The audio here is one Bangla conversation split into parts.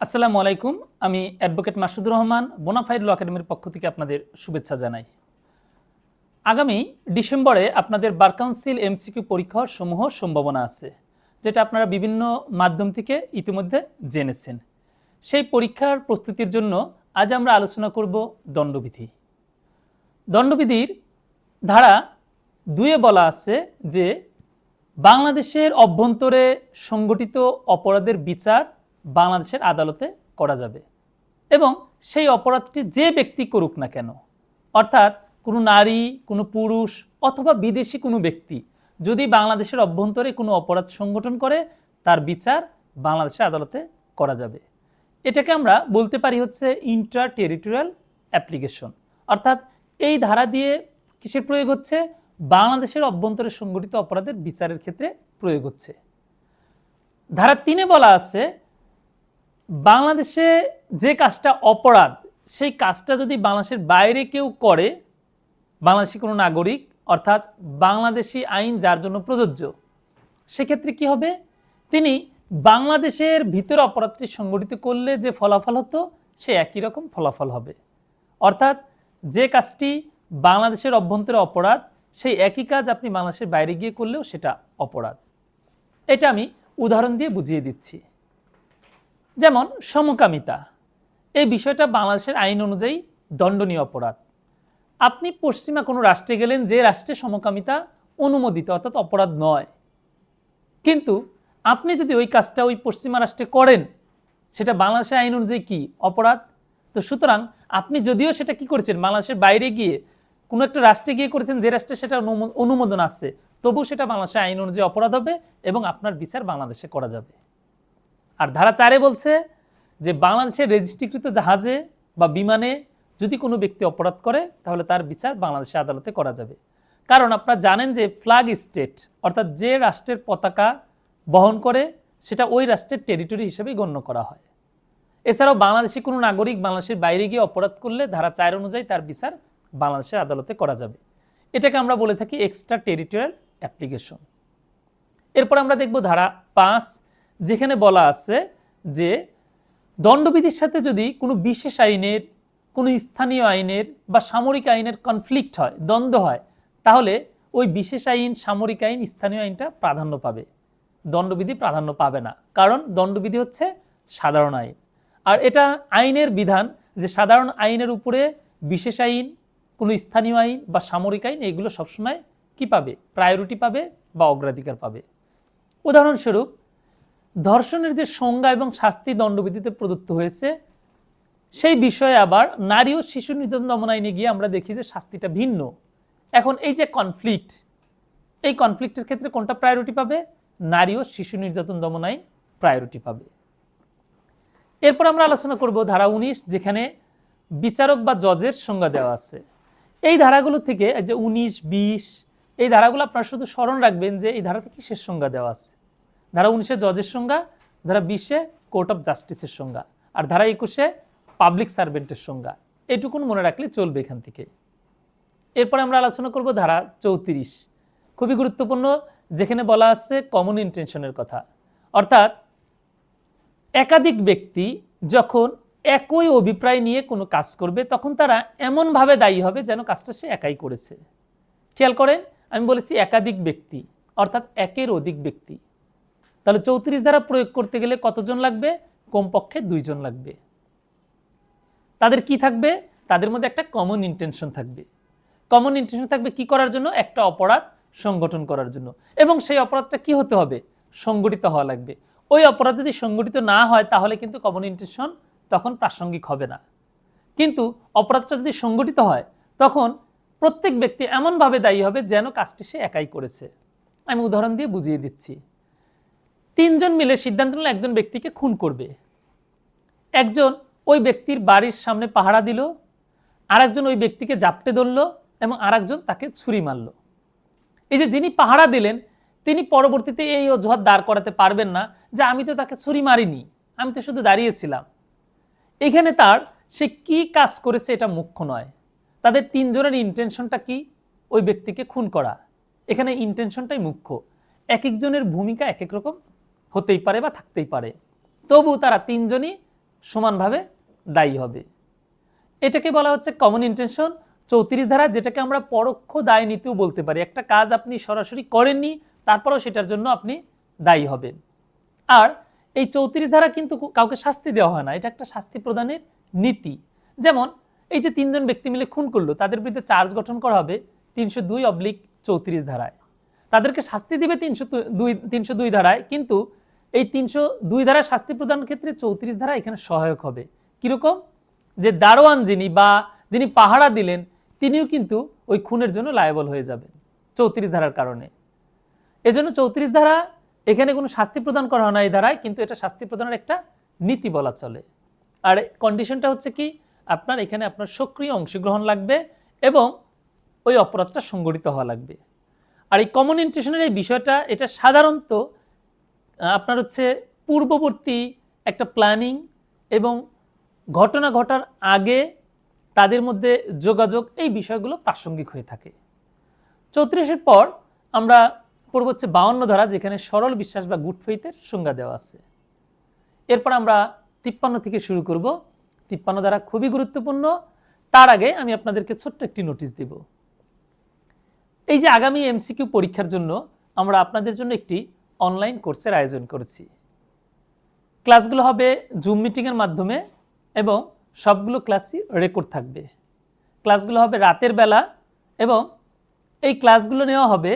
আসসালামু আলাইকুম। আমি advocate Masudur Rahman bonafide law একাডেমির পক্ষ থেকে আপনাদের শুভেচ্ছা জানাই। আগামী ডিসেম্বরে আপনাদের বার কাউন্সিল এমসিকিউ পরীক্ষার সমূহ সম্ভাবনা আছে, যেটা আপনারা বিভিন্ন মাধ্যম থেকে ইতিমধ্যে জেনেছেন। সেই পরীক্ষার প্রস্তুতির জন্য আজ আমরা আলোচনা করব দণ্ডবিধি। দণ্ডবিধির ধারা দুয়ে বলা আছে যে, বাংলাদেশের অভ্যন্তরে সংগঠিত অপরাধের বিচার বাংলাদেশের আদালতে করা যাবে। এবং সেই অপরাধটি যে ব্যক্তি করুক না কেন, অর্থাৎ কোনো নারী, কোনো পুরুষ অথবা বিদেশি কোনো ব্যক্তি যদি বাংলাদেশের অভ্যন্তরে কোনো অপরাধ সংগঠন করে, তার বিচার বাংলাদেশের আদালতে করা যাবে। এটাকে আমরা বলতে পারি হচ্ছে ইন্টার টেরিটোরিয়াল অ্যাপ্লিকেশন অর্থাৎ এই ধারা দিয়ে কিসের প্রয়োগ হচ্ছে? বাংলাদেশের অভ্যন্তরে সংগঠিত অপরাধের বিচারের ক্ষেত্রে প্রয়োগ হচ্ছে। ধারা তিনে বলা আছে বাংলাদেশে যে কাজটা অপরাধ, সেই কাজটা যদি বাংলাদেশের বাইরে কেউ করে, বাংলাদেশি কোনো নাগরিক, অর্থাৎ বাংলাদেশি আইন যার জন্য প্রযোজ্য, সেক্ষেত্রে কি হবে? তিনি বাংলাদেশের ভিতরে অপরাধটি সংগঠিত করলে যে ফলাফল হতো, সে একই রকম ফলাফল হবে। অর্থাৎ যে কাজটি বাংলাদেশের অভ্যন্তরে অপরাধ, সেই একই কাজ আপনি বাংলাদেশের বাইরে গিয়ে করলেও সেটা অপরাধ। এটা আমি উদাহরণ দিয়ে বুঝিয়ে দিচ্ছি। যেমন সমকামিতা। এই বিষয়টা বাংলাদেশের আইন অনুযায়ী দণ্ডনীয় অপরাধ। আপনি পশ্চিমা কোনো রাষ্ট্রে গেলেন যে রাষ্ট্রে সমকামিতা অনুমোদিত অর্থাৎ অপরাধ নয়। কিন্তু আপনি যদি ওই কাজটা ওই পশ্চিমা রাষ্ট্রে করেন, সেটা বাংলাদেশের আইন অনুযায়ী কি? অপরাধ? তো সুতরাং আপনি যদিও সেটা কি করেছেন, বাংলাদেশের বাইরে গিয়ে কোনো একটা রাষ্ট্রে গিয়ে করেছেন যে রাষ্ট্রে সেটা অনুমো- অনুমোদন আছে তবু সেটা বাংলাদেশের আইন অনুযায়ী অপরাধ হবে এবং আপনার বিচার বাংলাদেশে করা যাবে। আর ধারা চারে বলছে যে বাংলাদেশের রেজিস্ট্রিকৃত জাহাজে বা বিমানে যদি কোনো ব্যক্তি অপরাধ করে, তাহলে তার বিচার বাংলাদেশের আদালতে করা যাবে। কারণ আপনারা জানেন যে ফ্ল্যাগ স্টেট, অর্থাৎ যে রাষ্ট্রের পতাকা বহন করে, সেটা ওই রাষ্ট্রের টেরিটরি হিসেবেই গণ্য করা হয়। এছাড়াও বাংলাদেশি কোনো নাগরিক বাংলাদেশের বাইরে গিয়ে অপরাধ করলে ধারা চার অনুযায়ী তার বিচার বাংলাদেশের আদালতে করা যাবে। এটাকে আমরা বলে থাকি এক্সট্রা টেরিটোরিয়াল অ্যাপ্লিকেশন এরপর আমরা দেখব ধারা পাঁচ যেখানে বলা আছে যে দণ্ডবিধির সাথে যদি কোনো বিশেষ আইনের, কোনো স্থানীয় আইনের বা সামরিক আইনের কনফ্লিক্ট হয়, দ্বন্দ্ব হয়, তাহলে ওই বিশেষ আইন, সামরিক আইন, স্থানীয় আইনটা প্রাধান্য পাবে। দণ্ডবিধি প্রাধান্য পাবে না। কারণ দণ্ডবিধি হচ্ছে সাধারণ আইন। আর এটা আইনের বিধান যে সাধারণ আইনের উপরে বিশেষ আইন, কোনো স্থানীয় আইন বা সামরিক আইন, এগুলো সবসময় কি পাবে? প্রায়োরিটি পাবে বা অগ্রাধিকার পাবে। উদাহরণস্বরূপ ধর্ষণের যে সংজ্ঞা এবং শাস্তি দণ্ডবিধিতে প্রদত্ত হয়েছে, সেই বিষয়ে আবার নারী ও শিশু নির্যাতন দমন আইনে গিয়ে আমরা দেখি যে শাস্তিটা ভিন্ন। এখন এই যে কনফ্লিক্ট এই কনফ্লিক্টের ক্ষেত্রে কোনটা প্রায়োরিটি পাবে? নারী ও শিশু নির্যাতন দমন আইন প্রায়োরিটি পাবে। এরপর আমরা আলোচনা করব ধারা উনিশ, যেখানে বিচারক বা জজের সংজ্ঞা দেওয়া আছে। এই ধারাগুলো থেকে যে উনিশ, বিশ, এই ধারাগুলো আপনারা শুধু স্মরণ রাখবেন যে এই ধারাতে কিসের সংজ্ঞা দেওয়া আছে? ধারা উনিশে জজের সংজ্ঞা, ধারা বিশে কোর্ট অফ জাস্টিসের সংজ্ঞা, আর ধারা একুশে পাবলিক সার্ভেন্টের সংজ্ঞা। এটুকুন মনে রাখলে চলবে এখান থেকে। এরপর আমরা আলোচনা করব ধারা চৌত্রিশ। খুবই গুরুত্বপূর্ণ, যেখানে বলা আছে কমন ইন্টেনশনের কথা। অর্থাৎ একাধিক ব্যক্তি যখন একই অভিপ্রায় নিয়ে কোনো কাজ করবে, তখন তারা এমনভাবে দায়ী হবে যেন কাজটা সে একাই করেছে। খেয়াল করেন, আমি বলেছি একাধিক ব্যক্তি, অর্থাৎ একের অধিক ব্যক্তি। তাহলে চৌত্রিশ দ্বারা প্রয়োগ করতে গেলে কতজন লাগবে? কমপক্ষে দুইজন লাগবে। তাদের কি থাকবে? তাদের মধ্যে একটা কমন ইন্টেনশন থাকবে। কমন ইন্টেনশন থাকবে কি করার জন্য? একটা অপরাধ সংগঠন করার জন্য। এবং সেই অপরাধটা কি হতে হবে? সংগঠিত হওয়া লাগবে। ওই অপরাধ যদি সংগঠিত না হয়, তাহলে কিন্তু কমন ইন্টেনশন তখন প্রাসঙ্গিক হবে না। কিন্তু অপরাধটা যদি সংগঠিত হয়, তখন প্রত্যেক ব্যক্তি এমনভাবে দায়ী হবে যেন কাজটি সে একাই করেছে। আমি উদাহরণ দিয়ে বুঝিয়ে দিচ্ছি। তিনজন মিলে সিদ্ধান্ত নিল একজন ব্যক্তিকে খুন করবে। একজন ওই ব্যক্তির বাড়ির সামনে পাহারা দিল, আরেকজন ওই ব্যক্তিকে জাপটে ধরল এবং আরেকজন তাকে ছুরি মারল। এই যে যিনি পাহারা দিলেন, তিনি পরবর্তীতে এই অজুহাত দাঁড় করাতে পারবেন না যে আমি তো তাকে ছুরি মারিনি, আমি তো শুধু দাঁড়িয়েছিলাম। এখানে তার সে কি কাজ করেছে এটা মুখ্য নয়। তাদের তিনজনের ইন্টেনশনটা কি? ওই ব্যক্তিকে খুন করা। এখানে ইন্টেনশনটাই মুখ্য। এক একজনের ভূমিকা এক এক রকম হতেই পারে বা থাকতেই পারে। তবু তারা তিনজনই সমানভাবে দায়ী হবে। এটাকে বলা হচ্ছে কমন ইন্টেনশন চৌত্রিশ ধারা যেটাকে আমরা পরোক্ষ দায় নীতিও বলতে পারি। একটা কাজ আপনি সরাসরি করেননি, তারপরেও সেটার জন্য আপনি দায়ী হবেন। আর এই চৌত্রিশ ধারা কিন্তু কাউকে শাস্তি দেওয়া হয় না। এটা একটা শাস্তি প্রদানের নীতি। যেমন এই যে তিনজন ব্যক্তি মিলে খুন করল, তাদের বিরুদ্ধে চার্জ গঠন করা হবে তিনশো দুই অবলিক চৌত্রিশ ধারায়। তাদেরকে শাস্তি দিবে তিনশো দুই তিনশো দুই ধারায়, কিন্তু এই তিনশো দুই ধারায় শাস্তি প্রদানের ক্ষেত্রে চৌত্রিশ ধারা এখানে সহায়ক হবে। কীরকম? যে দারোয়ান যিনি বা যিনি পাহারা দিলেন, তিনিও কিন্তু ওই খুনের জন্য লায়াবল হয়ে যাবেন, চৌত্রিশ ধারার কারণে। এজন্য চৌত্রিশ ধারা এখানে কোনো শাস্তি প্রদান করা হয় না এই ধারায়, কিন্তু এটা শাস্তি প্রদানের একটা নীতি বলা চলে। আর কন্ডিশনটা হচ্ছে কি? আপনার এখানে আপনার সক্রিয় অংশগ্রহণ লাগবে এবং ওই অপরাধটা সংগঠিত হওয়া লাগবে। আর এই কমন ইন্টেনশনের এই বিষয়টা, এটা সাধারণত আপনার হচ্ছে পূর্ববর্তী একটা প্ল্যানিং এবং ঘটনা ঘটার আগে তাদের মধ্যে যোগাযোগ এই বিষয়গুলো প্রাসঙ্গিক হয়ে থাকে। চৌত্রিশের পর আমরা পড়ব হচ্ছে বাউন্ন ধারা, যেখানে সরল বিশ্বাস বা গুড সংজ্ঞা দেওয়া আছে। এরপর আমরা তিপ্পান্ন থেকে শুরু করব। তিপ্পান্ন ধারা খুবই গুরুত্বপূর্ণ। তার আগে আমি আপনাদেরকে ছোট্ট একটি নোটিশ দেব। এই যে আগামী এমসিকিউ পরীক্ষার জন্য আমরা আপনাদের জন্য একটি অনলাইন কোর্সের আয়োজন করেছি। ক্লাসগুলো হবে জুম মিটিংয়ের মাধ্যমে এবং সবগুলো ক্লাসই রেকর্ড থাকবে। ক্লাসগুলো হবে রাতের বেলা এবং এই ক্লাসগুলো নেওয়া হবে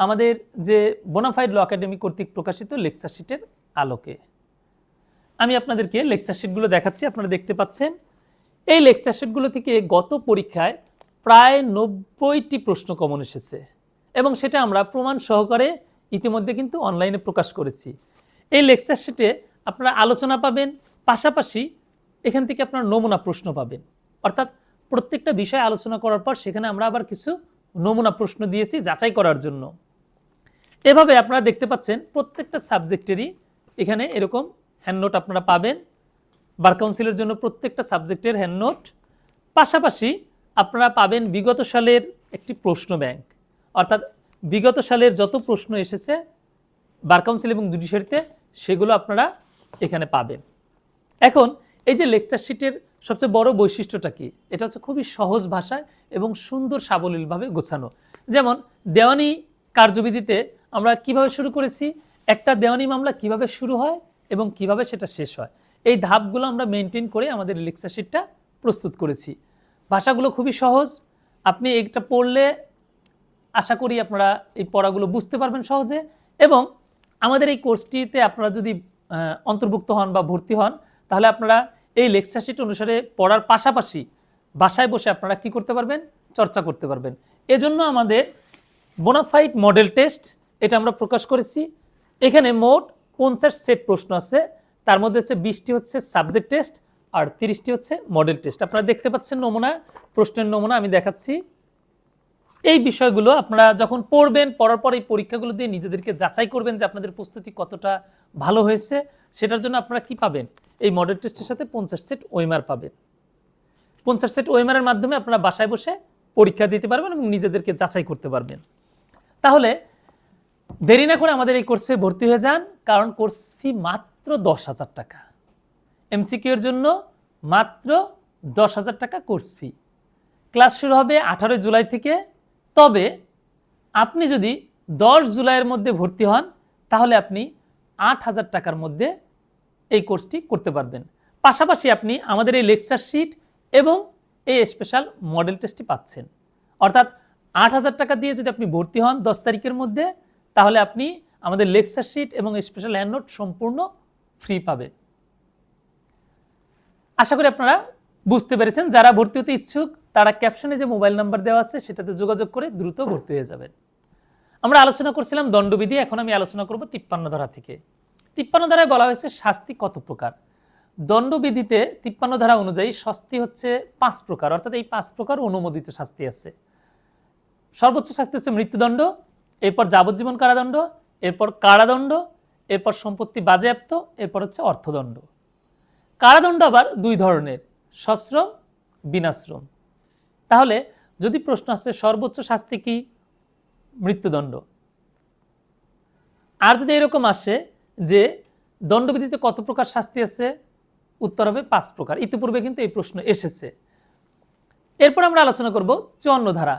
আমাদের যে বোনাফাইড ল একাডেমি কর্তৃক প্রকাশিত লেকচার শিটের আলোকে। আমি আপনাদেরকে লেকচার শিটগুলো দেখাচ্ছি, আপনারা দেখতে পাচ্ছেন। এই লেকচার শিটগুলো থেকে গত পরীক্ষায় প্রায় নব্বইটি প্রশ্ন কমন এসেছে এবং সেটা আমরা প্রমাণ সহকারে ইতিমধ্যে কিন্তু অনলাইনে প্রকাশ করেছি। এই লেকচার শিটে আপনারা আলোচনা পাবেন, পাশাপাশি এখান থেকে আপনারা নমুনা প্রশ্ন পাবেন। অর্থাৎ প্রত্যেকটা বিষয় আলোচনা করার পর সেখানে আমরা আবার কিছু নমুনা প্রশ্ন দিয়েছি যাচাই করার জন্য। এভাবে আপনারা দেখতে পাচ্ছেন প্রত্যেকটা সাবজেক্টেরই এখানে এরকম হ্যান্ডনোট আপনারা পাবেন। বার কাউন্সিলের জন্য প্রত্যেকটা সাবজেক্টের হ্যান্ডনোট পাশাপাশি আপনারা পাবেন বিগত সালের একটি প্রশ্ন ব্যাংক অর্থাৎ বিগত সালের যত প্রশ্ন এসেছে, বার কাউন্সিল এবং জুডিশিয়ারিতে সেগুলো আপনারা এখানে পাবেন। এখন, এই যে লেকচার শিটের সবচেয়ে বড় বৈশিষ্ট্যটা কি? এটা হচ্ছে খুবই সহজ ভাষায় এবং সুন্দর সাবলীলভাবে গোছানো। যেমন, দেওয়ানি কার্যবিধিতে আমরা কীভাবে শুরু করেছি, একটা দেওয়ানি মামলা কীভাবে শুরু হয় এবং কীভাবে সেটা শেষ হয়। এই ধাপগুলো আমরা মেনটেন করে আমাদের লেকচার শিটটা প্রস্তুত করেছি। ভাষাগুলো খুবই সহজ। আপনি এটা পড়লে আশা করি আপনারা এই পড়াগুলো বুঝতে পারবেন সহজে এবং আমাদের এই কোর্সটিতে আপনারা যদি অন্তর্ভুক্ত হন বা ভর্তি হন, তাহলে আপনারা এই লেকচার শিট অনুসারে পড়ার পাশাপাশি বাসায় বসে আপনারা কি করতে পারবেন? চর্চা করতে পারবেন। এজন্য আমাদের বোনাফাইড মডেল টেস্ট এটা আমরা প্রকাশ করেছি। এখানে মোট পঞ্চাশ সেট প্রশ্ন আছে। তার মধ্যে হচ্ছে বিশটি হচ্ছে সাবজেক্ট টেস্ট আর তিরিশটি হচ্ছে মডেল টেস্ট আপনারা দেখতে পাচ্ছেন নমুনা, প্রশ্নের নমুনা আমি দেখাচ্ছি। এই বিষয়গুলো আপনারা যখন পড়বেন, পড়ার পর এই পরীক্ষাগুলো দিয়ে নিজেদেরকে যাচাই করবেন যে আপনাদের প্রস্তুতি কতটা ভালো হয়েছে, সেটার জন্য আপনারা কি পাবেন? এই মডেল টেস্টের সাথে পঞ্চাশ সেট ওয়েমার পাবেন। পঞ্চাশ সেট ওয়েমারের মাধ্যমে আপনারা বাসায় বসে পরীক্ষা দিতে পারবেন এবং নিজেদেরকে যাচাই করতে পারবেন। তাহলে দেরি না করে আমাদের এই কোর্সে ভর্তি হয়ে যান, কারণ কোর্স ফি মাত্র দশ হাজার টাকা। এমসিকিউ এর জন্য মাত্র দশ হাজার টাকা কোর্স ফি ক্লাস শুরু হবে আঠারোই জুলাই থেকে তবে আপনি যদি দশ জুলাইয়ের মধ্যে ভর্তি হন, তাহলে আপনি আট হাজার টাকার মধ্যে এই কোর্সটি করতে পারবেন। পাশাপাশি আপনি আমাদের এই লেকচার শিট এবং এই স্পেশাল মডেল টেস্টটি পাচ্ছেন। অর্থাৎ আট হাজার টাকা দিয়ে যদি আপনি ভর্তি হন দশ তারিখের মধ্যে, তাহলে আপনি আমাদের লেকচার শিট এবং স্পেশাল হ্যান্ডনোট সম্পূর্ণ ফ্রি পাবেন আশা করি আপনারা বুঝতে পেরেছেন। যারা ভর্তি হতে ইচ্ছুক তারা ক্যাপশনে যে মোবাইল নাম্বার দেওয়া আছে, সেটাতে যোগাযোগ করে দ্রুত ভর্তি হয়ে যাবেন। আমরা আলোচনা করছিলাম দণ্ডবিধি, এখন আমি আলোচনা করব তিপ্পান্ন ধারা থেকে। তিপ্পান্ন ধারায় বলা হয়েছে, শাস্তি কত প্রকার? দণ্ডবিধিতে তিপ্পান্ন ধারা অনুযায়ী শাস্তি হচ্ছে পাঁচ প্রকার, অর্থাৎ এই পাঁচ প্রকার অনুমোদিত শাস্তি আছে। সর্বোচ্চ শাস্তি হচ্ছে মৃত্যুদণ্ড, এরপর যাবজ্জীবন কারাদণ্ড, এরপর কারাদণ্ড, এরপর সম্পত্তি বাজেয়াপ্ত, এরপর হচ্ছে অর্থদণ্ড। কারাদণ্ড আবার দুই ধরনের, সশ্রম, বিনাশ্রম। তাহলে যদি প্রশ্ন আসছে সর্বোচ্চ শাস্তি কি? মৃত্যুদণ্ড। আর যদি এরকম আসে যে দণ্ডবিধিতে কত প্রকার শাস্তি আছে, উত্তর হবে পাঁচ প্রকার। ইতিপূর্বে কিন্তু এই প্রশ্ন এসেছে। এরপর আমরা আলোচনা করব চুয়ান্ন ধারা,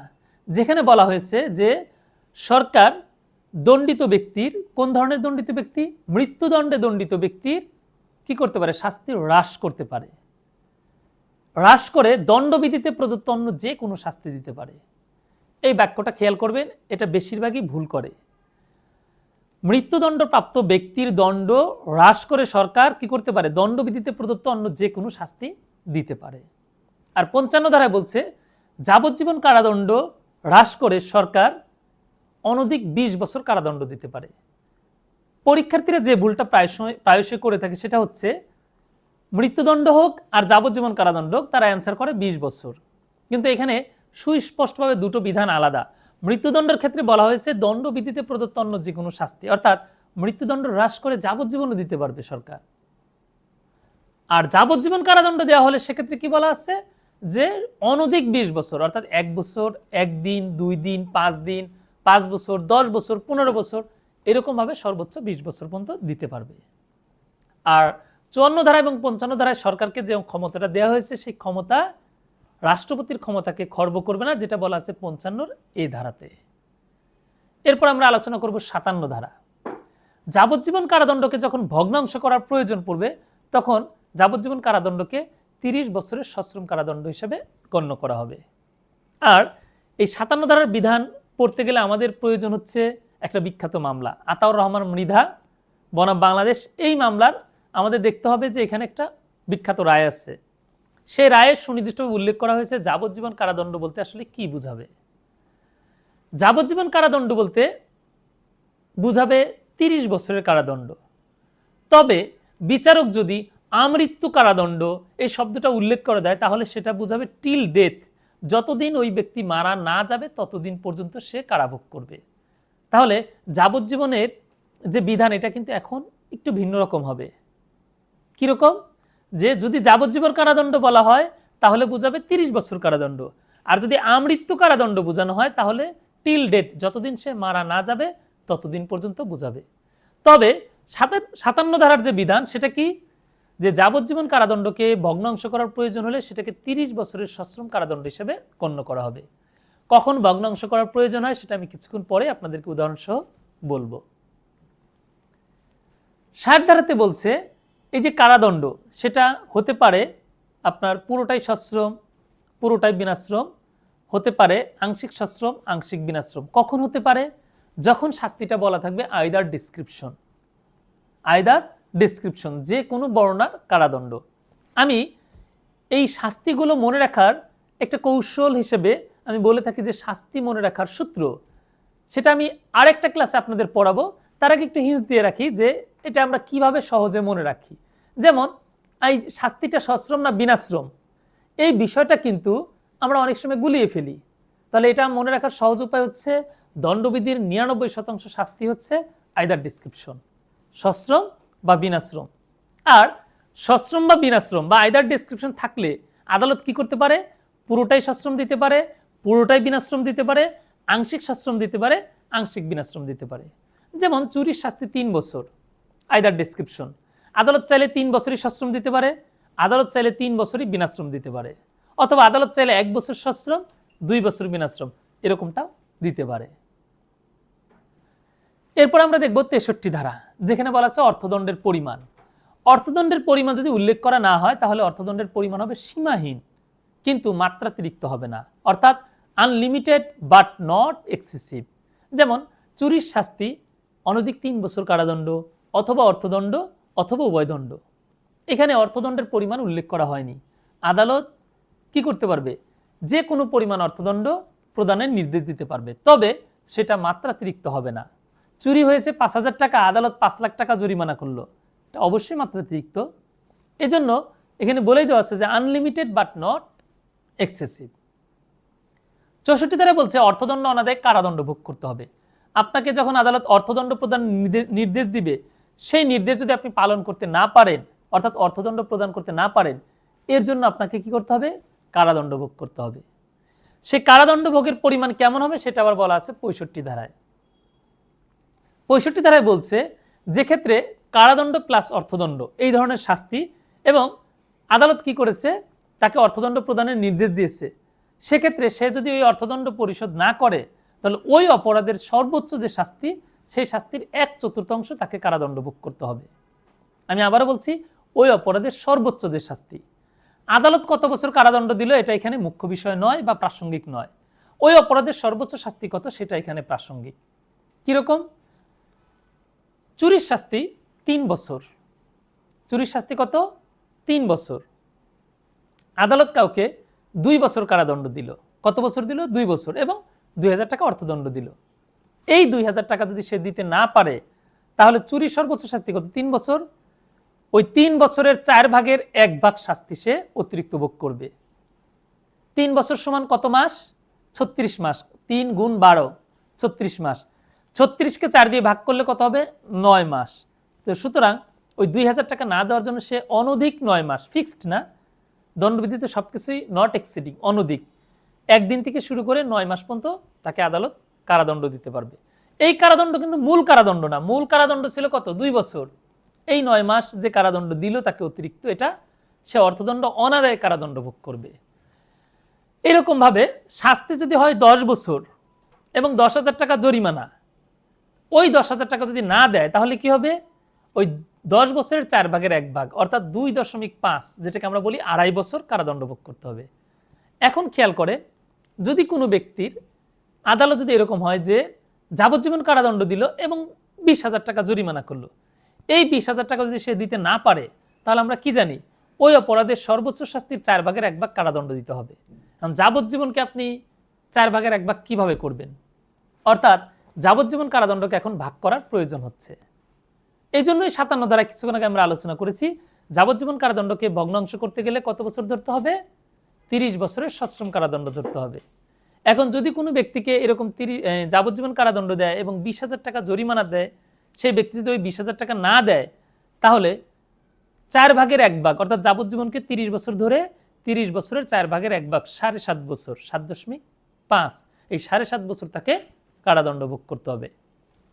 যেখানে বলা হয়েছে যে সরকার দণ্ডিত ব্যক্তির, কোন ধরনের দণ্ডিত ব্যক্তি? মৃত্যুদণ্ডে দণ্ডিত ব্যক্তির কি করতে পারে? শাস্তি হ্রাস করতে পারে। হ্রাস করে দণ্ডবিধিতে প্রদত্ত অন্য যে কোনো শাস্তি দিতে পারে। এই বাক্যটা খেয়াল করবেন, এটা বেশিরভাগই ভুল করে। মৃত্যুদণ্ডপ্রাপ্ত ব্যক্তির দণ্ড হ্রাস করে সরকার কি করতে পারে? দণ্ডবিধিতে প্রদত্ত অন্য যে কোনো শাস্তি দিতে পারে। আর পঞ্চান্ন ধারায় বলছে, যাবজ্জীবন কারাদণ্ড হ্রাস করে সরকার অনধিক বিশ বছর কারাদণ্ড দিতে পারে। পরীক্ষার্থীরা যে ভুলটা প্রায় সময় প্রায়শই করে থাকে সেটা হচ্ছে মৃত্যুদণ্ড হোক আর যাবজ্জীবন কারাদণ্ড হোক, তারা অ্যান্সার করে বিশ বছর। কিন্তু এখানে সুস্পষ্টভাবে দুটো বিধান আলাদা। মৃত্যুদণ্ডের ক্ষেত্রে বলা হয়েছে, দণ্ডবিধিতে প্রদত্ত অন্য যে কোনো শাস্তি, অর্থাৎ মৃত্যুদণ্ড হ্রাস করে যাবজ্জীবনও দিতে পারবে সরকার। আর যাবজ্জীবন কারাদণ্ড দেওয়া হলে সেক্ষেত্রে কি বলা আছে? যে অনধিক বিশ বছর, অর্থাৎ এক বছর একদিন দুই দিন, পাঁচ দিন, পাঁচ বছর, দশ বছর, পনেরো বছর, এরকমভাবে সর্বোচ্চ বিশ বছর পর্যন্ত দিতে পারবে। আর চুয়ান্ন ধারা এবং পঞ্চান্ন ধারায় সরকারকে যে ক্ষমতাটা দেওয়া হয়েছে, সেই ক্ষমতা রাষ্ট্রপতির ক্ষমতাকে খর্ব করবে না, যেটা বলা আছে পঞ্চান্নর এই ধারাতে। এরপর আমরা আলোচনা করব সাতান্ন ধারা যাবজ্জীবন কারাদণ্ডকে যখন ভগ্নাংশ করার প্রয়োজন পড়বে, তখন যাবজ্জীবন কারাদণ্ডকে তিরিশ বছরের সশ্রম কারাদণ্ড হিসেবে গণ্য করা হবে। আর এই সাতান্ন ধারার বিধান পড়তে গেলে আমাদের প্রয়োজন হচ্ছে একটা বিখ্যাত মামলা, আতাউর রহমান মৃধা, বনাম বাংলাদেশ, এই মামলার আমাদের দেখতে হবে যে এখানে একটা বিখ্যাত রায় আছে। সেই রায়ে সুনির্দিষ্টভাবে উল্লেখ করা হয়েছে যাবজ্জীবন কারাদণ্ড বলতে আসলে কি বুঝাবে? যাবজ্জীবন কারাদণ্ড বলতে বুঝাবে তিরিশ বছরের কারাদণ্ড। তবে বিচারক যদি আমৃত্যু কারাদণ্ড এই শব্দটা উল্লেখ করে দেয়, তাহলে সেটা বুঝাবে টিল ডেথ। যতদিন ওই ব্যক্তি মারা না যাবে, ততদিন পর্যন্ত সে কারাভোগ করবে। তাহলে যাবজ্জীবনের যে বিধান, এটা কিন্তু এখন একটু ভিন্ন রকম হবে। কীরকম? যে যদি যাবজ্জীবন কারাদণ্ড বলা হয়, তাহলে বোঝাবে তিরিশ বছর কারাদণ্ড। আর যদি আমৃত্যু কারাদণ্ড বোঝানো হয়, তাহলে টিল ডেথ যতদিন সে মারা না যাবে, ততদিন পর্যন্ত বোঝাবে। তবে সাতান্ন ধারার যে বিধান, সেটা কি? যে যাবজ্জীবন কারাদণ্ডকে ভগ্নাংশ করার প্রয়োজন হলে সেটাকে তিরিশ বছরের সশ্রম কারাদণ্ড হিসেবে গণ্য করা হবে। কখন ভগ্নাংশ করার প্রয়োজন হয়, সেটা আমি কিছুক্ষণ পরে আপনাদেরকে উদাহরণসহ বলব। ষাট ধারাতে বলছে এই যে কারাদণ্ড, সেটা হতে পারে আপনার পুরোটাই সশ্রম, পুরোটাই বিনাশ্রম, হতে পারে আংশিক সশ্রম, আংশিক বিনাশ্রম। কখন হতে পারে? যখন শাস্তিটা বলা থাকবে আইদার ডিসক্রিপশন আইদার ডিসক্রিপশন যে কোনো বর্ণার কারাদণ্ড। আমি এই শাস্তিগুলো মনে রাখার একটা কৌশল হিসেবে আমি বলে থাকি যে শাস্তি মনে রাখার সূত্র। সেটা আমি আরেকটা ক্লাসে আপনাদের পড়াবো। তার আগে একটু হিন্স দিয়ে রাখি যে এটা আমরা কীভাবে সহজে মনে রাখি? যেমন, এই শাস্তিটা সশ্রম না বিনাশ্রম? এই বিষয়টা কিন্তু আমরা অনেক সময় গুলিয়ে ফেলি। তাহলে এটা মনে রাখার সহজ উপায় হচ্ছে, দণ্ডবিধির নিরানব্বই শতাংশ শাস্তি হচ্ছে আইদার ডিসক্রিপশন সশ্রম বা বিনাশ্রম। আর সশ্রম বা বিনাশ্রম বা আইদার ডিসক্রিপশন থাকলে আদালত কি করতে পারে? পুরোটাই সশ্রম দিতে পারে, পুরোটাই বিনাশ্রম দিতে পারে, আংশিক সশ্রম দিতে পারে, আংশিক বিনাশ্রম দিতে পারে। যেমন, চুরির শাস্তি তিন বছর। আইদার ডিসক্রিপশন আদালত চাইলে তিন বছরই সশ্রম দিতে পারে, আদালত চাইলে তিন বছরই বিনাশ্রম দিতে পারে, অথবা আদালত চাইলে এক বছর সশ্রম, দুই বছর বিনাশ্রম, এরকমটাও দিতে পারে। এরপর আমরা দেখব তেষট্টি ধারা, যেখানে বলা আছে অর্থদণ্ডের পরিমাণ। অর্থদণ্ডের পরিমাণ যদি উল্লেখ করা না হয়, তাহলে অর্থদণ্ডের পরিমাণ হবে সীমাহীন, কিন্তু মাত্রাতিরিক্ত হবে না, অর্থাৎ আনলিমিটেড বাট নট এক্সেসিভ যেমন, চুরির শাস্তি অনধিক তিন বছর কারাদণ্ড অথবা অর্থদণ্ড অথবা উভয়দণ্ড। এখানে অর্থদণ্ডের পরিমাণ উল্লেখ করা হয়নি। আদালত কি করতে পারবে? যে কোনো পরিমাণ অর্থদণ্ড প্রদানের নির্দেশ দিতে পারবে। তবে সেটা মাত্রাতিরিক্ত হবে না। চুরি হয়েছে পাঁচ হাজার টাকা, আদালত পাঁচ লাখ টাকা জরিমানা করল। এটা অবশ্যই মাত্রাতিরিক্ত। এজন্য এখানে বলেই দেওয়া আছে যে আনলিমিটেড বাট নট এক্সেসিভ চৌষট্টি ধারা বলছে অর্থদণ্ড অনাদায় কারাদণ্ড ভোগ করতে হবে। আপনাকে যখন আদালত অর্থদণ্ড প্রদান নির্দে- নির্দেশ দিবে সেই নির্দেশ যদি আপনি পালন করতে না পারেন, অর্থাৎ অর্থদণ্ড প্রদান করতে না পারেন, এর জন্য আপনাকে কি করতে হবে? কারাদণ্ড ভোগ করতে হবে। সেই কারাদণ্ড ভোগের পরিমাণ কেমন হবে সেটা আবার বলা আছে পঁয়ষট্টি ধারায়। পঁয়ষট্টি ধারায় বলছে, যে ক্ষেত্রে কারাদণ্ড প্লাস অর্থদণ্ড এই ধরনের শাস্তি এবং আদালত কি করেছে? তাকে অর্থদণ্ড প্রদানের নির্দেশ দিয়েছে। সেক্ষেত্রে সে যদি ওই অর্থদণ্ড পরিশোধ না করে, তাহলে ওই অপরাধের সর্বোচ্চ যে শাস্তি সেই শাস্তির এক চতুর্থাংশ তাকে কারাদণ্ড ভোগ করতে হবে। আমি আবারও বলছি, ওই অপরাধের সর্বোচ্চ যে শাস্তি, আদালত কত বছর কারাদণ্ড দিল এটা এখানে মুখ্য বিষয় নয় বা প্রাসঙ্গিক নয়। ওই অপরাধের সর্বোচ্চ শাস্তি কত সেটা এখানে প্রাসঙ্গিক। কীরকম? চুরির শাস্তি তিন বছর। চুরির শাস্তি কত? তিন বছর। আদালত কাউকে দুই বছর কারাদণ্ড দিল। কত বছর দিল? দুই বছর এবং দুই হাজার টাকা অর্থদণ্ড দিল। এই দুই হাজার টাকা যদি সে দিতে না পারে, তাহলে চুরির সর্বোচ্চ শাস্তি কত? তিন বছর। ওই তিন বছরের চার ভাগের এক ভাগ শাস্তি সে অতিরিক্ত ভোগ করবে। তিন বছর সমান কত মাস? ছত্রিশ মাস। তিন গুণ বারো, ছত্রিশ মাস। ছত্রিশকে চার দিয়ে ভাগ করলে কত হবে? নয় মাস। তো সুতরাং ওই দুই হাজার টাকা না দেওয়ার জন্য সে অনধিক নয় মাস। ফিক্সড না? দণ্ডবিধিতে সব কিছুই নট এক্সিডিং অনধিক। একদিন থেকে শুরু করে নয় মাস পর্যন্ত তাকে আদালত কারাদণ্ড দিতে পারবে। এই কারাদণ্ড কিন্তু মূল কারাদণ্ড না। মূল কারাদণ্ড ছিল কত? দুই বছর। এই নয় মাস যে কারাদণ্ড দিল তাকে অতিরিক্ত এটা, সে অর্থদণ্ড অনাদায় কারাদণ্ড ভোগ করবে। এরকমভাবে শাস্তি যদি হয় দশ বছর এবং দশ হাজার টাকা জরিমানা, ওই দশ হাজার টাকা যদি না দেয়, তাহলে কি হবে? ওই দশ বছরের চার ভাগের এক ভাগ, অর্থাৎ দুই দশমিক পাঁচ, যেটাকে আমরা বলি আড়াই বছর কারাদণ্ড ভোগ করতে হবে। এখন খেয়াল করে, যদি কোনো ব্যক্তির আদালত যদি এরকম হয় যে যাবজ্জীবন কারাদণ্ড দিল এবং বিশ হাজার টাকা জরিমানা করল, এই বিশ হাজার টাকা যদি সে দিতে না পারে, তাহলে আমরা কি জানি? ওই অপরাধের সর্বোচ্চ শাস্তির চার ভাগের এক ভাগ কারাদণ্ড দিতে হবে। কারণ যাবজ্জীবনকে আপনি চার ভাগের এক ভাগ কীভাবে করবেন? অর্থাৎ যাবজ্জীবন কারাদণ্ডকে এখন ভাগ করার প্রয়োজন হচ্ছে। এই জন্যই সাতান্ন দ্বারা কিছুক্ষণ আগে আমরা আলোচনা করেছি, যাবজ্জীবন কারাদণ্ডকে ভগ্নাংশ করতে গেলে কত বছর ধরতে হবে? তিরিশ বছরের সশ্রম কারাদণ্ড ধরতে হবে। এখন যদি কোনো ব্যক্তিকে এরকম তিরিশ যাবজ্জীবন কারাদণ্ড দেয় এবং বিশ হাজার টাকা জরিমানা দেয়, সেই ব্যক্তি যদি ওই বিশ হাজার টাকা না দেয়, তাহলে চার ভাগের এক ভাগ, অর্থাৎ যাবজ্জীবনকে তিরিশ বছর ধরে তিরিশ বছরের চার ভাগের এক ভাগ, সাড়ে সাত বছর, সাত দশমিক পাঁচ, এই সাড়ে সাত বছর তাকে কারাদণ্ড ভোগ করতে হবে।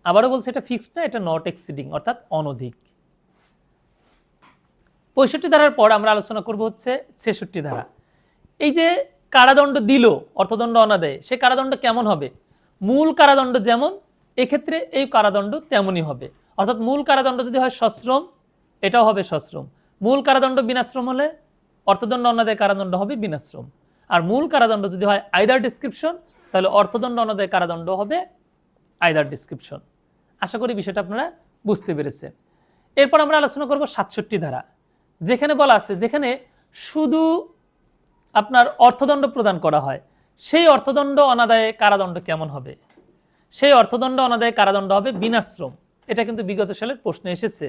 আবারও বলছে, এটা ফিক্সড না, এটা নট এক্সিডিং অর্থাৎ অনধিক। পঁয়ষট্টি ধারার পর আমরা আলোচনা করব হচ্ছে ছেষট্টি ধারা। এই যে কারাদণ্ড দিল, অর্থদণ্ড অনাদায়ে, সে কারাদণ্ড কেমন হবে? মূল কারাদণ্ড যেমন, এক্ষেত্রে এই কারাদণ্ড তেমনই হবে। অর্থাৎ মূল কারাদণ্ড যদি হয় সশ্রম, এটাও হবে সশ্রম। মূল কারাদণ্ড বিনাশ্রম হলে অর্থদণ্ড অনাদায় কারাদণ্ড হবে বিনাশ্রম। আর মূল কারাদণ্ড যদি হয় আইদার ডিসক্রিপশন তাহলে অর্থদণ্ড অনাদায় কারাদণ্ড হবে আইদার ডিসক্রিপশন আশা করি বিষয়টা আপনারা বুঝতে পেরেছেন। এরপর আমরা আলোচনা করব সাতষট্টি ধারা। যেখানে বলা আছে, যেখানে শুধু আপনার অর্থদণ্ড প্রদান করা হয়। সেই অর্থদণ্ড অনাদায়ে কারাদণ্ড কেমন হবে? সেই অর্থদণ্ড অনাদায়ে কারাদণ্ড হবে বিনাশ্রম। এটা কিন্তু বিগত সালের প্রশ্নে এসেছে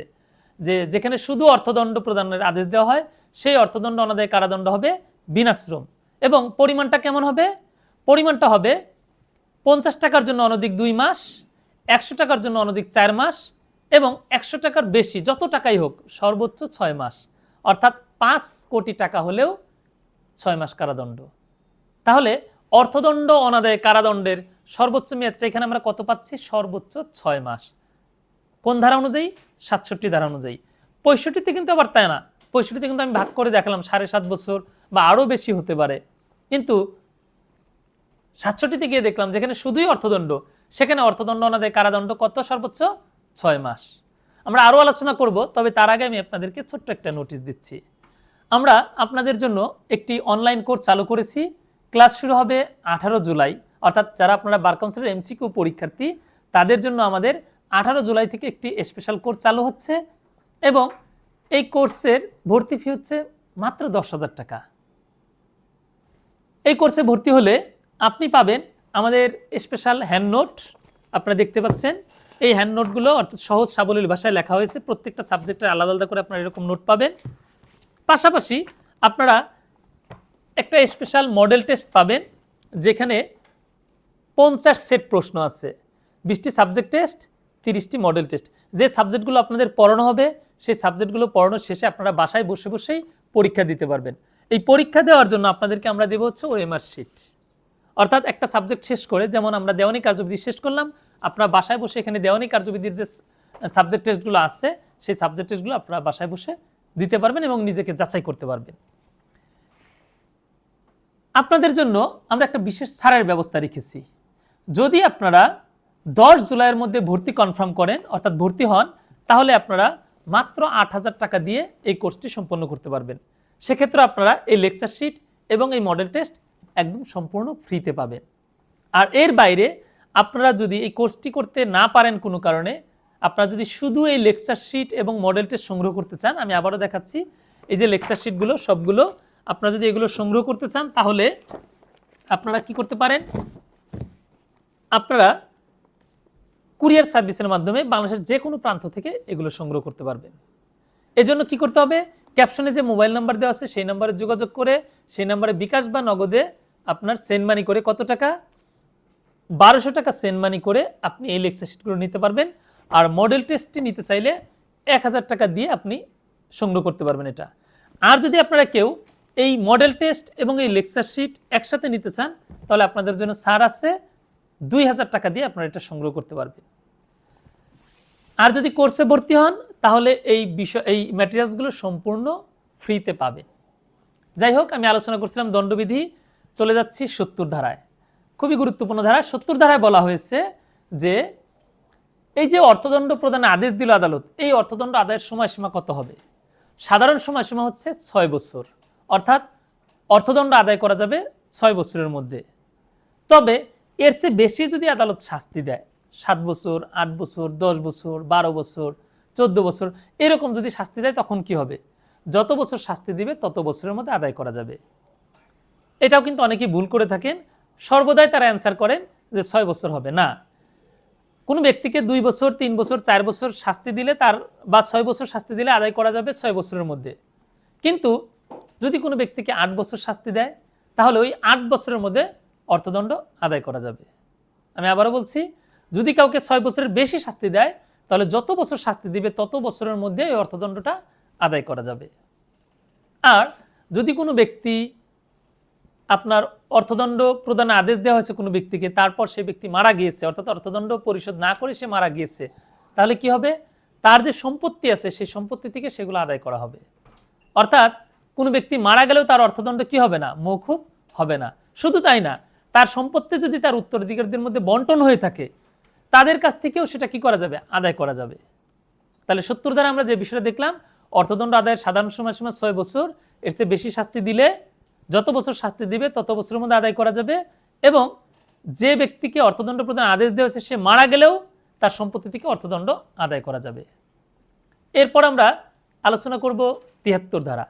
যে যেখানে শুধু অর্থদণ্ড প্রদানের আদেশ দেওয়া হয়, সেই অর্থদণ্ড অনাদায়ে কারাদণ্ড হবে বিনাশ্রম। এবং পরিমাণটা কেমন হবে? পরিমাণটা হবে পঞ্চাশ টাকার জন্য অনধিক দুই মাস, একশো টাকার জন্য অনধিক চার মাস এবং একশো টাকার বেশি, যত টাকাই হোক, সর্বোচ্চ ছয় মাস। অর্থাৎ পাঁচ কোটি টাকা হলেও ছয় মাস কারাদণ্ড। তাহলে অর্থদণ্ড, অনাদায় কারাদণ্ডের সর্বোচ্চ মেয়াদটা এখানে আমরা কত পাচ্ছি? সর্বোচ্চ ছয় মাস। কোন ধারা অনুযায়ী? সাতষট্টি ধারা অনুযায়ী। পঁয়ষট্টিতে কিন্তু আবার তাই না? পঁয়ষট্টিতে কিন্তু আমি ভাগ করে দেখালাম, সাড়ে সাত বছর বা আরও বেশি হতে পারে। কিন্তু সাতষট্টিতে গিয়ে দেখলাম যেখানে শুধুই অর্থদণ্ড, সেখানে অর্থদণ্ড, অনাদায় কারাদণ্ড কত? সর্বোচ্চ ছয় মাস। আমরা আরও আলোচনা করব, তবে তার আগে আমি আপনাদেরকে ছোট্ট একটা নোটিশ দিচ্ছি। আমরা আপনাদের জন্য একটি অনলাইন কোর্স চালু করেছি। ক্লাস শুরু হবে আঠারো জুলাই। অর্থাৎ যারা আপনারা বার কাউন্সিলের এমসিকিউ পরীক্ষার্থী, তাদের জন্য আমাদের আঠারো জুলাই থেকে একটি স্পেশাল কোর্স চালু হচ্ছে এবং এই কোর্সের ভর্তি ফি হচ্ছে মাত্র দশ হাজার টাকা। এই কোর্সে ভর্তি হলে আপনি পাবেন আমাদের স্পেশাল হ্যান্ড নোট আপনারা দেখতে পাচ্ছেন, এই হ্যান্ড নোটগুলো অর্থাৎ সহজ সাবলীল ভাষায় লেখা হয়েছে। প্রত্যেকটা সাবজেক্টের আলাদা আলাদা করে আপনারা এরকম নোট পাবেন। পাশাপাশি আপনারা একটা স্পেশাল মডেল টেস্ট পাবেন, যেখানে পঞ্চাশ সেট প্রশ্ন আছে। বিশটি সাবজেক্ট টেস্ট তিরিশটি মডেল টেস্ট যে সাবজেক্টগুলো আপনাদের পড়ানো হবে, সেই সাবজেক্টগুলো পড়ানোর শেষে আপনারা বাসায় বসে বসেই পরীক্ষা দিতে পারবেন। এই পরীক্ষা দেওয়ার জন্য আপনাদেরকে আমরা দেবো হচ্ছে ওএমআর শিট অর্থাৎ একটা সাবজেক্ট শেষ করে, যেমন আমরা দেওয়ানি কার্যবিধি শেষ করলাম, আপনারা বাসায় বসে এখানে দেওয়ানি কার্যবিধির যে সাবজেক্ট টেস্টগুলো আছে, সেই সাবজেক্ট টেস্টগুলো আপনারা বাসায় বসে দিতে পারবেন এবং নিজেকে যাচাই করতে পারবেন। আপনাদের জন্য আমরা একটা বিশেষ ছাড়ের ব্যবস্থা রেখেছি। যদি আপনারা দশ জুলাইয়ের মধ্যে ভর্তি কনফার্ম করেন, অর্থাৎ ভর্তি হন, তাহলে আপনারা মাত্র আট হাজার টাকা দিয়ে এই কোর্সটি সম্পন্ন করতে পারবেন। সেক্ষেত্রে আপনারা এই লেকচার শিট এবং এই মডেল টেস্ট একদম সম্পূর্ণ ফ্রিতে পাবেন। আর এর বাইরে আপনারা যদি এই কোর্সটি করতে না পারেন কোনো কারণে আপনারা যদি শুধু এই লেকচার শিট এবং মডেল টেস্ট সংগ্রহ করতে চান, আমি আবারও দেখাচ্ছি, এই যে লেকচার শিটগুলো, সবগুলো, আপনারা যদি এগুলো সংগ্রহ করতে চান, তাহলে আপনারা কি করতে পারেন? আপনারা কুরিয়ার সার্ভিসের মাধ্যমে বাংলাদেশের যে কোনো প্রান্ত থেকে এগুলো সংগ্রহ করতে পারবেন। এজন্য কি করতে হবে? ক্যাপশনে যে মোবাইল নাম্বার দেওয়া আছে, সেই নাম্বারে যোগাযোগ করে, সেই নাম্বারে বিকাশ বা নগদে আপনার সেন্ড মানি করে কত টাকা? বারোশো টাকা সেন্ড মানি করে আপনি এই লেকচার শিটগুলো নিতে পারবেন। আর মডেল টেস্টটি নিতে চাইলে এক হাজার টাকা দিয়ে আপনি সংগ্রহ করতে পারবেন এটা। আর যদি আপনারা কেউ এই মডেল টেস্ট এবং এই লেকচার শিট একসাথে নিতে চান, তাহলে আপনাদের জন্য সার আছে দুই হাজার টাকা দিয়ে আপনারা এটা সংগ্রহ করতে পারবেন। আর যদি কোর্সে ভর্তি হন, তাহলে এই বিষয়, এই ম্যাটেরিয়ালসগুলো সম্পূর্ণ ফ্রিতে পাবেন। যাই হোক, আমি আলোচনা করছিলাম দণ্ডবিধি, চলে যাচ্ছি সত্তর ধারায়। খুবই গুরুত্বপূর্ণ ধারা। সত্তর ধারায় বলা হয়েছে যে এই যে অর্থদণ্ড প্রদানের আদেশ দিল আদালত, এই অর্থদণ্ড আদায়ের সময়সীমা কত হবে? সাধারণ সময়সীমা হচ্ছে ছয় বছর। অর্থাৎ অর্থদণ্ড আদায় করা যাবে ছয় বছরের মধ্যে। তবে এর চেয়ে বেশি যদি আদালত শাস্তি দেয়, সাত বছর, আট বছর, দশ বছর, বারো বছর, চোদ্দ বছর, এরকম যদি শাস্তি দেয় তখন কি হবে? যত বছর শাস্তি দিবে, তত বছরের মধ্যে আদায় করা যাবে। এটাও কিন্তু অনেকেই ভুল করে থাকেন। সর্বদাই তারা অ্যান্সার করেন যে ছয় বছর হবে। না কোনো ব্যক্তিকে দুই বছর, তিন বছর, চার বছর শাস্তি দিলে তার বা ছয় বছর শাস্তি দিলে আদায় করা যাবে ছয় বছরের মধ্যে। কিন্তু যদি কোনো ব্যক্তিকে আট বছর শাস্তি দেয়, তাহলে ওই আট বছরের মধ্যে অর্থদণ্ড আদায় করা যাবে। আমি আবারও বলছি, যদি কাউকে ছয় বছরের বেশি শাস্তি দেয়, তাহলে যত বছর শাস্তি দিবে, তত বছরের মধ্যে ওই অর্থদণ্ডটা আদায় করা যাবে। আর যদি কোনো ব্যক্তি আপনার অর্থদণ্ড প্রদানের আদেশ দেওয়া হয়েছে কোনো ব্যক্তিকে, তারপর সেই ব্যক্তি মারা গিয়েছে, অর্থাৎ অর্থদণ্ড পরিশোধ না করে সে মারা গিয়েছে, তাহলে কি হবে? তার যে সম্পত্তি আছে, সেই সম্পত্তি থেকে সেগুলো আদায় করা হবে। অর্থাৎ কোনো ব্যক্তি মারা গেলেও তার অর্থদণ্ড কি হবে না? মৌখুব হবে না। শুধু তাই না, তার সম্পত্তি যদি তার উত্তরাধিকারীদের মধ্যে বন্টন হয়ে থাকে, তাদের কাছ থেকেও সেটা কি করা যাবে? আদায় করা যাবে। তাহলে সত্তর দ্বারা আমরা যে বিষয়টা দেখলাম, অর্থদণ্ড আদায়ের সাধারণ সময়সীমা ছয় বছর, এর চেয়ে বেশি শাস্তি দিলে যত বছর শাস্তি দিবে, তত বছরের মধ্যে আদায় করা যাবে এবং যে ব্যক্তিকে অর্থদণ্ড প্রদান আদেশ দেওয়া হয়েছে, সে মারা গেলেও তার সম্পত্তি থেকে অর্থদণ্ড আদায় করা যাবে। এরপর আমরা আলোচনা করব তিয়াত্তর ধারা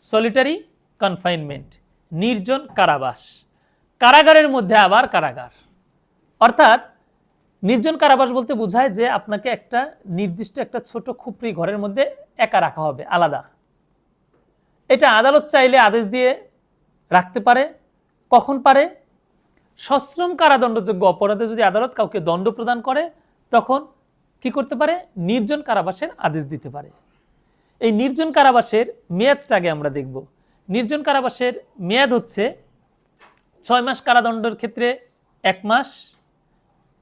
সলিটারি কনফাইনমেন্ট নির্জন কারাবাস। কারাগারের মধ্যে আবার কারাগার। অর্থাৎ নির্জন কারাবাস বলতে বোঝায় যে আপনাকে একটা নির্দিষ্ট একটা ছোট খুপড়ি ঘরের মধ্যে একা রাখা হবে, আলাদা। এটা আদালত চাইলে আদেশ দিয়ে রাখতে পারে, কখন পারে? সশ্রম কারাদণ্ডযোগ্য অপরাধে যদি আদালত কাউকে দণ্ড প্রদান করে, তখন কি করতে পারে? নির্জন কারাবাসের আদেশ দিতে পারে। এই নির্জন কারাবাসের মেয়াদটা আগে আমরা দেখব। নির্জন কারাবাসের মেয়াদ হচ্ছে ছয় মাস কারাদণ্ডের ক্ষেত্রে এক মাস,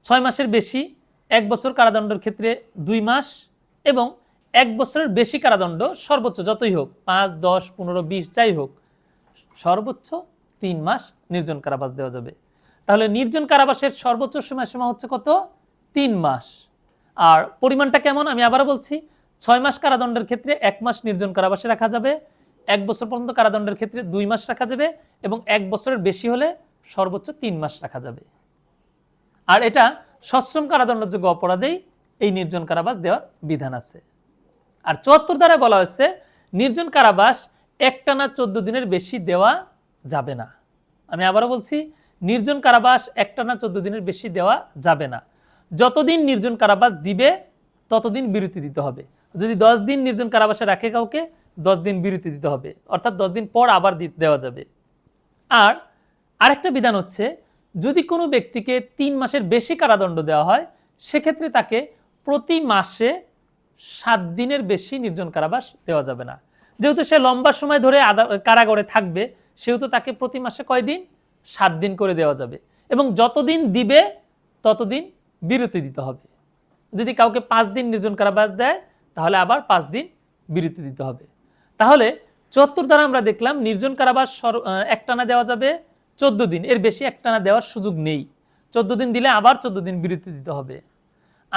ছয় মাসের বেশি, এক বছর কারাদণ্ডের ক্ষেত্রে দুই মাস এবং এক বছরের বেশি কারাদণ্ড সর্বোচ্চ যতই হোক, পাঁচ, দশ, পনেরো, বিশ, যাই হোক সর্বোচ্চ তিন মাস নির্জন কারাবাস দেওয়া যাবে। তাহলে নির্জন কারাবাসের সর্বোচ্চ সময়সীমা হচ্ছে কত? তিন মাস। আর পরিমাণটা কেমন? আমি আবারও বলছি, ছয় মাস কারাদণ্ডের ক্ষেত্রে এক মাস নির্জন কারাবাসে রাখা যাবে, এক বছর পর্যন্ত কারাদণ্ডের ক্ষেত্রে দুই মাস রাখা যাবে, এবং এক বছরের বেশি হলে সর্বোচ্চ তিন মাস রাখা যাবে। আর এটা সশ্রম কারাদণ্ডযোগ্য অপরাধেই এই নির্জন কারাবাস দেওয়ার বিধান আছে। আর চুয়াত্তর দ্বারা বলা হয়েছে, নির্জন কারাবাস একটানা চোদ্দ দিনের বেশি দেওয়া যাবে না। আমি আবারও বলছি, নির্জন কারাবাস একটানা চোদ্দ দিনের বেশি দেওয়া যাবে না। যতদিন নির্জন কারাবাস দিবে, ততদিন বিরতি দিতে হবে। যদি দশ দিন নির্জন কারাবাসে রাখে কাউকে, দশ দিন বিরতি দিতে হবে। অর্থাৎ দশ দিন পর আবার দেওয়া যাবে। আর আরেকটা বিধান হচ্ছে, যদি কোনো ব্যক্তিকে তিন মাসের বেশি কারাদণ্ড দেওয়া হয়, সেক্ষেত্রে তাকে প্রতি মাসে সাত দিনের বেশি নির্জন কারাবাস দেওয়া যাবে না। যেহেতু সে লম্বা সময় ধরে কারাগারে থাকবে, সেহেতু তাকে প্রতি মাসে কয়দিন? সাত দিন করে দেওয়া যাবে। এবং যতদিন দিবে, ততদিন বিরতি দিতে হবে। যদি কাউকে পাঁচ দিন নির্জন কারাবাস দেয়, তাহলে আবার পাঁচ দিন বিরতি দিতে হবে। তাহলে চুয়াত্তর দ্বারা আমরা দেখলাম নির্জন কারাবাস একটানা দেওয়া যাবে চোদ্দ দিন। এর বেশি একটানা দেওয়ার সুযোগ নেই। চোদ্দ দিন দিলে আবার চোদ্দ দিন বিরতি দিতে হবে।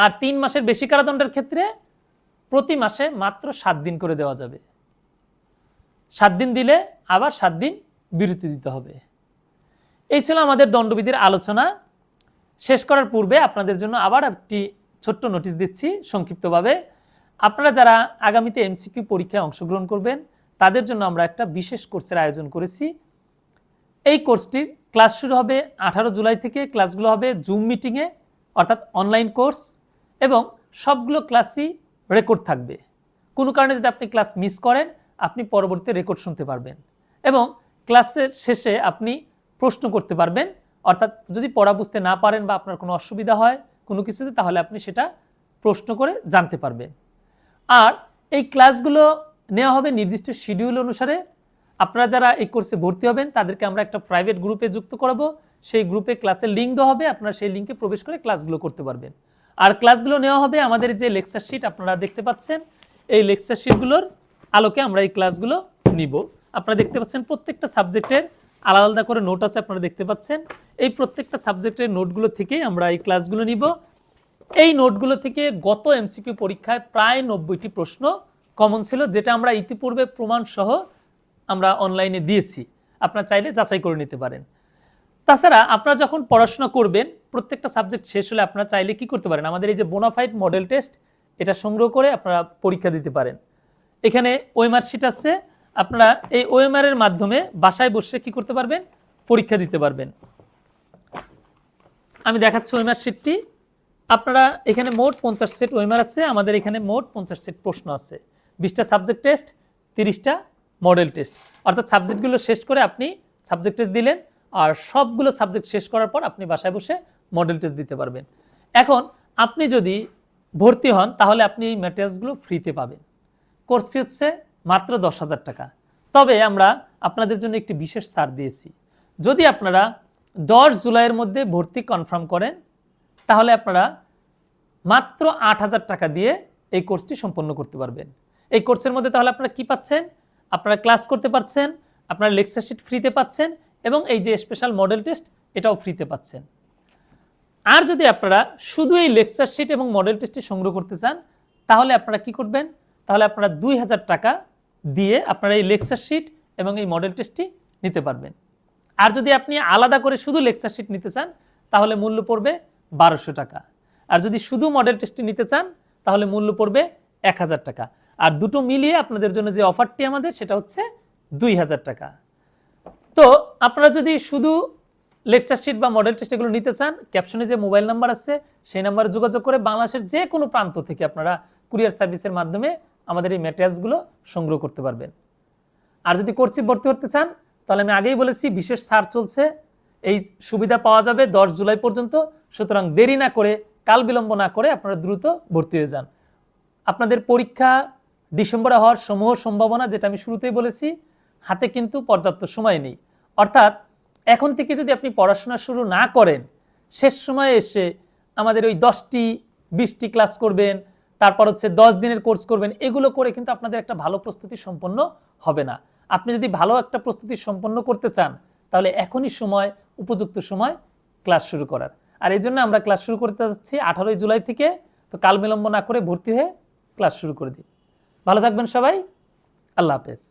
আর তিন মাসের বেশি কারাদণ্ডের ক্ষেত্রে প্রতি মাসে মাত্র সাত দিন করে দেওয়া যাবে। সাত দিন দিলে আবার সাত দিন বিরতি দিতে হবে। এই ছিল আমাদের দণ্ডবিধির আলোচনা। শেষ করার পূর্বে আপনাদের জন্য আবার একটি ছোট্ট নোটিশ দিচ্ছি সংক্ষিপ্তভাবে। আপনারা যারা আগামীতে এমসিকিউ পরীক্ষায় অংশগ্রহণ করবেন, তাদের জন্য আমরা একটা বিশেষ কোর্সের আয়োজন করেছি। এই কোর্সটির ক্লাস শুরু হবে আঠারো জুলাই থেকে, ক্লাসগুলো হবে জুম মিটিংয়ে, অর্থাৎ অনলাইন কোর্স, এবং সবগুলো ক্লাসই রেকর্ড থাকবে। কোনো কারণে যদি আপনি ক্লাস মিস করেন আপনি পরবর্তীতে রেকর্ড শুনতে পারবেন। এবং ক্লাসের শেষে আপনি প্রশ্ন করতে পারবেন, অর্থাৎ যদি পড়া বুঝতে না পারেন বা আপনার কোনো অসুবিধা হয় কোনো কিছুতে, তাহলে আপনি সেটা প্রশ্ন করে জানতে পারবেন। আর এই ক্লাসগুলো নেওয়া হবে নির্দিষ্ট শিডিউল অনুসারে। আপনারা যারা এই কোর্সে ভর্তি হবেন, তাদেরকে আমরা একটা প্রাইভেট গ্রুপে যুক্ত করাবো। সেই গ্রুপে ক্লাসের লিঙ্ক দেওয়া হবে, আপনারা সেই লিঙ্কে প্রবেশ করে ক্লাসগুলো করতে পারবেন। আর ক্লাসগুলো নেওয়া হবে আমাদের যে লেকচার শিট আপনারা দেখতে পাচ্ছেন, এই লেকচার শিটগুলোর আলোকে আমরা এই ক্লাসগুলো নিব। আপনারা দেখতে পাচ্ছেন প্রত্যেকটা সাবজেক্টের আলাদা আলাদা করে নোট আছে, আপনারা দেখতে পাচ্ছেন। এই প্রত্যেকটা সাবজেক্টের নোটগুলো থেকেই আমরা এই ক্লাসগুলো নিব। এই নোটগুলো থেকে গত এমসিকিউ পরীক্ষায় প্রায় নব্বইটি প্রশ্ন কমন ছিল, যেটা আমরা ইতিপূর্বে প্রমাণ সহ আমরা অনলাইনে দিয়েছি। আপনারা চাইলে যাচাই করে নিতে পারেন। তাছাড়া আপনারা যখন পড়াশোনা করবেন, প্রত্যেকটা সাবজেক্ট শেষ হলে আপনারা চাইলে কি করতে পারেন? আমাদের এই যে বোনাফাইড মডেল টেস্ট এটা সংগ্রহ করে আপনারা পরীক্ষা দিতে পারেন। এখানে ওয়েমার শিট আছে। আপনারা এই ওয়েমারের মাধ্যমে বাসায় বসে কি করতে পারবেন? পরীক্ষা দিতে পারবেন। আমি দেখাচ্ছি ওয়েমার শিটটি আপনারা এখানে মোট পঞ্চাশ সেট ওয়েমার আছে, আমাদের এখানে মোট পঞ্চাশ সেট প্রশ্ন আছে। বিশটা সাবজেক্ট টেস্ট তিরিশটা মডেল টেস্ট অর্থাৎ সাবজেক্টগুলো শেষ করে আপনি সাবজেক্ট টেস্ট দিলেন, আর সবগুলো সাবজেক্ট শেষ করার পর আপনি বাসায় বসে মডেল টেস্ট দিতে পারবেন। এখন আপনি যদি ভর্তি হন, তাহলে আপনি এই ম্যাটেরিয়ালসগুলো ফ্রিতে পাবেন। কোর্স ফি হচ্ছে মাত্র দশ হাজার টাকা। তবে আমরা আপনাদের জন্য একটি বিশেষ ছাড় দিয়েছি। যদি আপনারা দশ জুলাইয়ের মধ্যে ভর্তি কনফার্ম করেন, তাহলে আপনারা মাত্র আট হাজার টাকা দিয়ে এই কোর্সটি সম্পন্ন করতে পারবেন। এই কোর্সের মধ্যে তাহলে আপনারা কি পাচ্ছেন? আপনারা ক্লাস করতে পারছেন, আপনারা লেকচার শিট ফ্রিতে পাচ্ছেন এবং এই যে স্পেশাল মডেল টেস্ট, এটাও ফ্রিতে পাচ্ছেন। আর যদি আপনারা শুধু এই লেকচার শিট এবং মডেল টেস্টটি সংগ্রহ করতে চান, তাহলে আপনারা কি করবেন? তাহলে আপনারা দুই হাজার টাকা দিয়ে আপনারা এই লেকচার শিট এবং এই মডেল টেস্টটি নিতে পারবেন। আর যদি আপনি আলাদা করে শুধু লেকচার শিট নিতে চান, তাহলে মূল্য পড়বে বারোশো টাকা। আর যদি শুধু মডেল টেস্টটি নিতে চান, তাহলে মূল্য পড়বে এক হাজার টাকা। আর দুটো মিলিয়ে আপনাদের জন্য যে অফারটি আমাদের, সেটা হচ্ছে দুই হাজার টাকা। তো আপনারা যদি শুধু লেকচার শিট বা মডেল টেস্ট এগুলো নিতে চান ক্যাপশনে যে মোবাইল নাম্বার আছে, সেই নাম্বারে যোগাযোগ করে বাংলাদেশের যে কোনো প্রান্ত থেকে আপনারা কুরিয়ার সার্ভিসের মাধ্যমে আমাদের এই ম্যাটেরিয়ালসগুলো সংগ্রহ করতে পারবেন। আর যদি কোর্সে ভর্তি হতে চান, তাহলে আমি আগেই বলেছি, বিশেষ ছাড় চলছে। এই সুবিধা পাওয়া যাবে দশ জুলাই পর্যন্ত। সুতরাং দেরি না করে, কাল বিলম্ব না করে আপনারা দ্রুত ভর্তি হয়ে যান। আপনাদের পরীক্ষা ডিসেম্বরে হওয়ার সমূহ সম্ভাবনা, যেটা আমি শুরুতেই বলেছি, হাতে কিন্তু পর্যাপ্ত সময় নেই। অর্থাৎ, এখন থেকে যদি আপনি পড়াশোনা শুরু না করেন, শেষ সময়ে এসে আমাদের ওই দশটি, বিশটি ক্লাস করবেন তারপর হচ্ছে দশ দিনের কোর্স করবেন, এগুলো করে কিন্তু আপনাদের একটা ভালো প্রস্তুতি সম্পন্ন হবে না। আপনি যদি ভালো একটা প্রস্তুতি সম্পন্ন করতে চান, তাহলে এখনই সময়, উপযুক্ত সময় ক্লাস শুরু করার। আর এই জন্য আমরা ক্লাস শুরু করতে যাচ্ছি আঠারোই জুলাই থেকে, তো কাল বিলম্ব না করে ভর্তি হয়ে ক্লাস শুরু করে দিই। ভালো থাকবেন সবাই, আল্লাহ হাফেজ।